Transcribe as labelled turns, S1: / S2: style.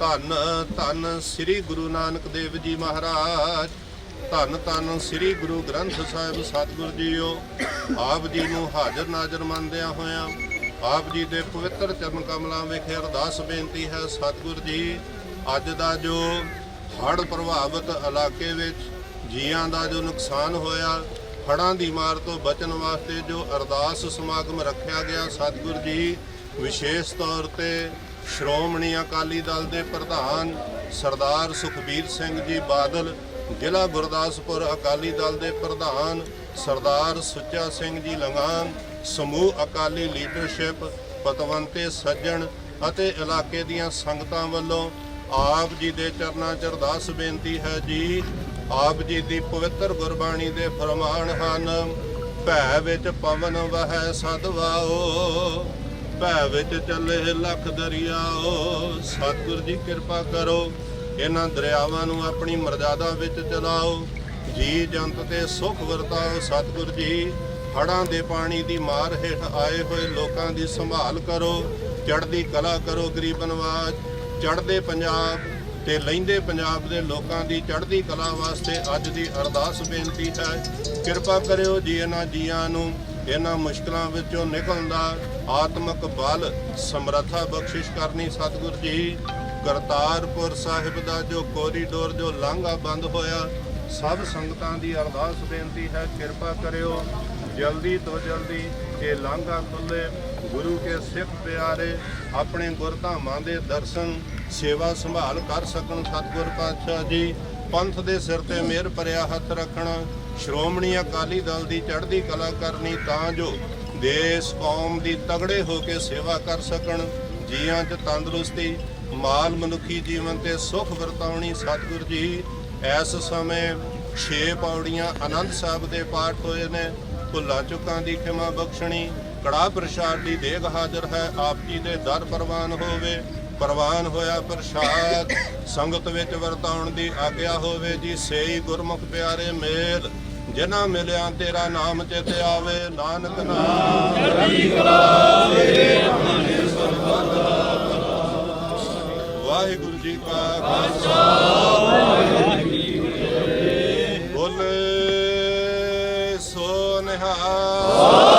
S1: ਧੰਨ ਧੰਨ ਸ੍ਰੀ ਗੁਰੂ ਨਾਨਕ ਦੇਵ ਜੀ ਮਹਾਰਾਜ। ਧੰਨ ਧੰਨ ਸ੍ਰੀ ਗੁਰੂ ਗ੍ਰੰਥ ਸਾਹਿਬ ਸਤਿਗੁਰ ਜੀਓ। ਆਪ ਜੀ ਨੂੰ ਹਾਜ਼ਰ ਨਾਜ਼ਰ ਮੰਨਦਿਆਂ ਹੋਇਆਂ ਆਪ ਜੀ ਦੇ ਪਵਿੱਤਰ ਚਰਨ ਕਮਲਾਂ ਵਿਖੇ ਅਰਦਾਸ ਬੇਨਤੀ ਹੈ ਸਤਿਗੁਰ ਜੀ, ਅੱਜ ਦਾ ਜੋ ਹੜ੍ਹ ਪ੍ਰਭਾਵਿਤ ਇਲਾਕੇ ਵਿੱਚ ਜੀਆਂ ਦਾ ਜੋ ਨੁਕਸਾਨ ਹੋਇਆ, ਹੜ੍ਹਾਂ ਦੀ ਮਾਰ ਤੋਂ ਬਚਣ ਵਾਸਤੇ ਜੋ ਅਰਦਾਸ ਸਮਾਗਮ ਰੱਖਿਆ ਗਿਆ ਸਤਿਗੁਰ ਜੀ, ਵਿਸ਼ੇਸ਼ ਤੌਰ ਤੇ ਸ਼੍ਰੋਮਣੀ ਅਕਾਲੀ ਦਲ ਦੇ ਪ੍ਰਧਾਨ ਸਰਦਾਰ ਸੁਖਬੀਰ ਸਿੰਘ ਜੀ ਬਾਦਲ, ਜ਼ਿਲ੍ਹਾ ਗੁਰਦਾਸਪੁਰ ਅਕਾਲੀ ਦਲ ਦੇ ਪ੍ਰਧਾਨ ਸਰਦਾਰ ਸੁੱਚਾ ਸਿੰਘ ਜੀ ਲੰਗਾਨ ਸਮੂਹ ਅਕਾਲੀ ਲੀਡਰਸ਼ਿਪ ਪਤਵੰਤੇ ਸੱਜਣ ਅਤੇ ਇਲਾਕੇ ਦੀਆਂ ਸੰਗਤਾਂ ਵੱਲੋਂ ਆਪ ਜੀ ਦੇ ਚਰਨਾਂ 'ਚ ਅਰਦਾਸ ਬੇਨਤੀ ਹੈ ਜੀ। ਆਪ ਜੀ ਦੀ ਪਵਿੱਤਰ ਗੁਰਬਾਣੀ ਦੇ ਫਰਮਾਨ ਹਨ, ਭੈ ਵਿੱਚ ਪਵਨ ਵਹੈ ਸਦਵਾਓ ਭੈ ਵਿੱਚ ਚੱਲੇ ਲੱਖ ਦਰਿਆਓ ਸਤਿਗੁਰ ਜੀ, ਕਿਰਪਾ ਕਰੋ, ਇਹਨਾਂ ਦਰਿਆਵਾਂ ਨੂੰ ਆਪਣੀ ਮਰਜ਼ਾਦਾ ਵਿੱਚ ਚਲਾਓ। ਜੀ ਜੰਤ ਤੇ ਸੁਖ ਵਰਤਾਓ ਸਤਿਗੁਰ ਜੀ। ਹੜਾਂ ਦੇ ਪਾਣੀ ਦੀ ਮਾਰ ਹੇਠ ਆਏ ਹੋਏ ਲੋਕਾਂ ਦੀ ਸੰਭਾਲ ਕਰੋ। ਚੜ੍ਹਦੀ ਕਲਾ ਕਰੋ ਗਰੀਬ ਨਵਾਜ। ਚੜ੍ਹਦੇ ਪੰਜਾਬ ਤੇ ਲੈਂਦੇ ਪੰਜਾਬ ਦੇ ਲੋਕਾਂ ਦੀ ਚੜ੍ਹਦੀ ਕਲਾ ਵਾਸਤੇ ਅੱਜ ਦੀ ਅਰਦਾਸ ਬੇਨਤੀ ਹੈ। ਕਿਰਪਾ ਕਰਿਓ ਜੀ ਇਹਨਾਂ ਜੀਆਂ ਨੂੰ। ਇਹਨਾਂ ਮੁਸ਼ਕਲਾਂ ਵਿੱਚੋਂ ਨਿਕਲਣ ਦਾ ਆਤਮਿਕ ਬਲ, ਸਮਰੱਥਾ ਬਖਸ਼ਿਸ਼ ਕਰਨੀ ਸਤਿਗੁਰ ਜੀ। ਕਰਤਾਰਪੁਰ ਸਾਹਿਬ ਦਾ ਜੋ ਕੋਰੀਡੋਰ ਜੋ ਲਾਂਘਾ ਬੰਦ ਹੋਇਆ, ਸਭ ਸੰਗਤਾਂ ਦੀ ਅਰਦਾਸ ਬੇਨਤੀ ਹੈ, ਕਿਰਪਾ ਕਰਿਓ। ਜਲਦੀ ਤੋਂ ਜਲਦੀ ਇਹ ਲਾਂਘਾ ਖੁੱਲੇ, ਗੁਰੂ ਕੇ ਸਿੱਖ ਪਿਆਰੇ, ਆਪਣੇ ਗੁਰਧਾਮਾਂ ਦੇ ਦਰਸ਼ਨ, ਸੇਵਾ ਸੰਭਾਲ ਕਰ ਸਕਣ ਸਤਿਗੁਰ ਪਾਤਸ਼ਾਹ ਜੀ। ਪੰਥ ਦੇ ਸਿਰ ਤੇ ਮਿਹਰ ਭਰਿਆ ਹੱਥ ਰੱਖਣਾ, ਸ਼੍ਰੋਮਣੀ ਅਕਾਲੀ ਦਲ ਦੀ ਚੜ੍ਹਦੀ ਕਲਾ ਕਰਨੀ ਤਾਂ ਜੋ ਦੇਸ਼, ਕੌਮ ਦੀ ਤਗੜੇ ਹੋ ਕੇ ਸੇਵਾ ਕਰ ਸਕਣ। ਜੀਆਂ 'ਚ ਤੰਦਰੁਸਤੀ, ਮਾਲ ਮਨੁੱਖੀ ਜੀਵਨ ਤੇ ਸੁਖ ਵਰਤਾਉਣੀ ਸਤਿਗੁਰ ਜੀ। ਇਸ ਸਮੇਂ ਛੇ ਪੌੜੀਆਂ ਆਨੰਦ ਸਾਹਿਬ ਦੇ ਪਾਠ ਹੋਏ ਨੇ। ਭੁੱਲਾਂ ਚੁੱਕਾਂ ਦੀ ਖਿਮਾ ਬਖਸ਼ਣੀ, ਕੜਾ ਪ੍ਰਸ਼ਾਦ ਦੀ ਦੇਗ ਹਾਜ਼ਰ ਹੈ, ਆਪ ਜੀ ਦੇ ਦਰ ਪ੍ਰਵਾਨ ਹੋਵੇ, ਪ੍ਰਵਾਨ ਹੋਇਆ ਪ੍ਰਸ਼ਾਦ, ਸੰਗਤ ਵਿੱਚ ਵਰਤਾਉਣ ਦੀ ਆਗਿਆ ਹੋਵੇ ਜੀ, ਸੇਈ ਗੁਰਮੁਖ ਪਿਆਰੇ ਮੇਲ, ਜਿਨ੍ਹਾਂ ਮਿਲਿਆ ਤੇਰਾ ਨਾਮ ਚਿਤ ਆਵੇ, ਨਾਨਕ ਨਾਮ। ਵਾਹਿਗੁਰੂ ਨਿਹਾਲ